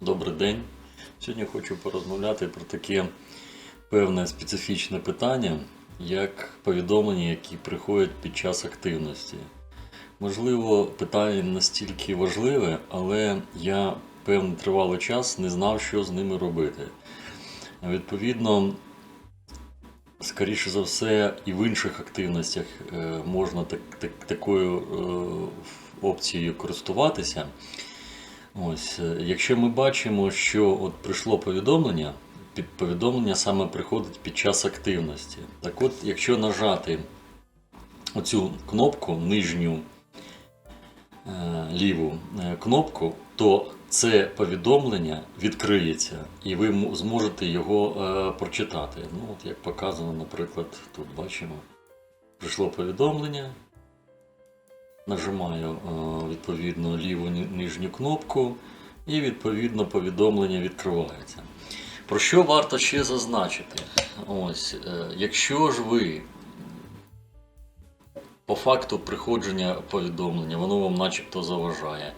Добрий день. Сьогодні хочу порозмовляти про таке певне специфічне питання, як повідомлення, які приходять під час активності. Можливо, питання настільки важливе, але я певний тривалий час не знав, що з ними робити. Відповідно, скоріше за все, і в інших активностях е, можна так, так, такою е, опцією користуватися. Ось, е, якщо ми бачимо, що от прийшло повідомлення, повідомлення саме приходить під час активності. Так от, якщо нажати оцю кнопку нижню е, ліву е, кнопку, то це повідомлення відкриється і ви зможете його прочитати. Ну, от як показано, наприклад, тут бачимо. Прийшло повідомлення, нажимаю е, відповідно ліву нижню кнопку, і відповідно повідомлення відкривається. Про що варто ще зазначити? Ось, е, якщо ж ви по факту приходження повідомлення, воно вам начебто заважає,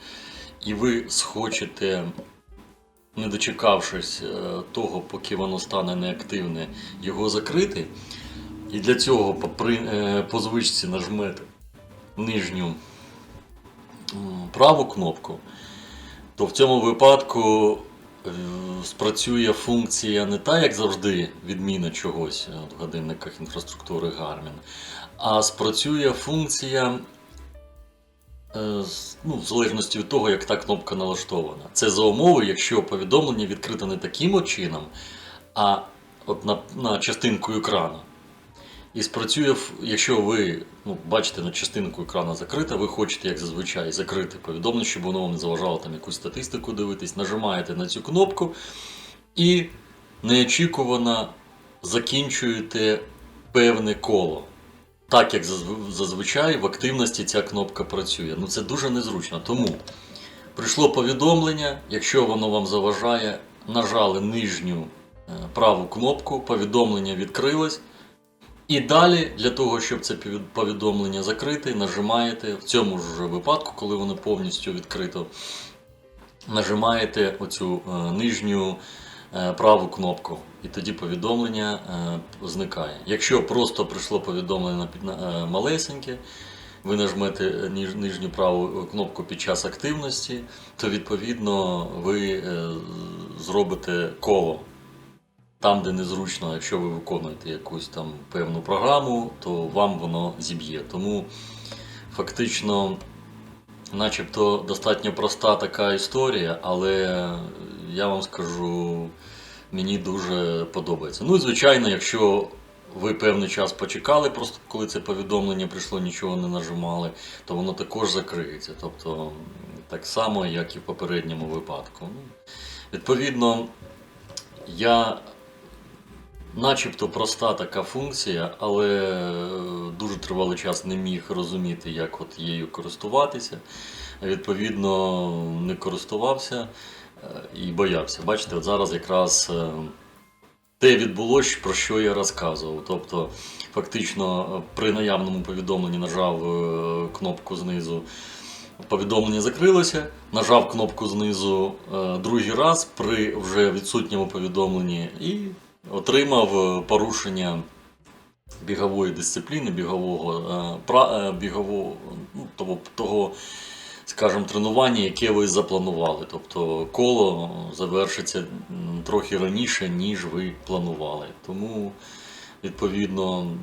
і ви схочете, не дочекавшись е, того, поки воно стане неактивне, його закрити, і для цього по, звичці нажмете нижню праву кнопку, то в цьому випадку е, спрацює функція не та, як завжди, відміна чогось е, в годинниках інфраструктури Garmin, а спрацює функція. е, Ну, в залежності від того, як та кнопка налаштована. Це за умови, якщо повідомлення відкрите не таким чином, а от на, на частинку екрану. І спрацює, якщо ви ну, бачите на частинку екрану закрита, ви хочете, як зазвичай, закрити повідомлення, щоб воно вам не заважало там якусь статистику дивитись, нажимаєте на цю кнопку і неочікувано закінчуєте певне коло. Так як зазвичай в активності ця кнопка працює. Ну це дуже незручно. Тому прийшло повідомлення, якщо воно вам заважає, нажали нижню е, праву кнопку, повідомлення відкрилось. І далі, для того, щоб це повідомлення закрити, нажимаєте в цьому ж випадку, коли воно повністю відкрито, нажимаєте оцю е, нижню е, праву кнопку, і тоді повідомлення е, зникає. Якщо просто прийшло повідомлення на малесеньке, ви нажмете нижню праву кнопку під час активності, то відповідно ви зробите коло там, де незручно, якщо ви виконуєте якусь там певну програму, то вам воно зіб'є. Тому фактично, начебто, достатньо проста така історія, але я вам скажу, мені дуже подобається. Ну і звичайно, якщо ви певний час почекали, просто коли це повідомлення прийшло, нічого не нажимали, то воно також закриється. Тобто так само, як і в попередньому випадку. Відповідно, я начебто проста така функція, але е, дуже тривалий час не міг розуміти, як от її користуватися. Відповідно, не користувався е, і боявся. Бачите, от зараз якраз е, те відбулося, про що я розказував. Тобто, фактично, при наявному повідомленні нажав кнопку знизу. Повідомлення закрилося, нажав кнопку знизу другий раз при вже відсутньому повідомленні і отримав е, порушення бігової дисципліни, бігового, е, е, бігового ну, того, того, скажімо, тренування, яке ви запланували. Тобто коло завершиться трохи раніше, ніж ви планували. Тому, відповідно,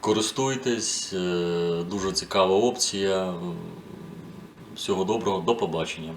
користуйтесь, дуже цікава опція. Всього доброго, до побачення.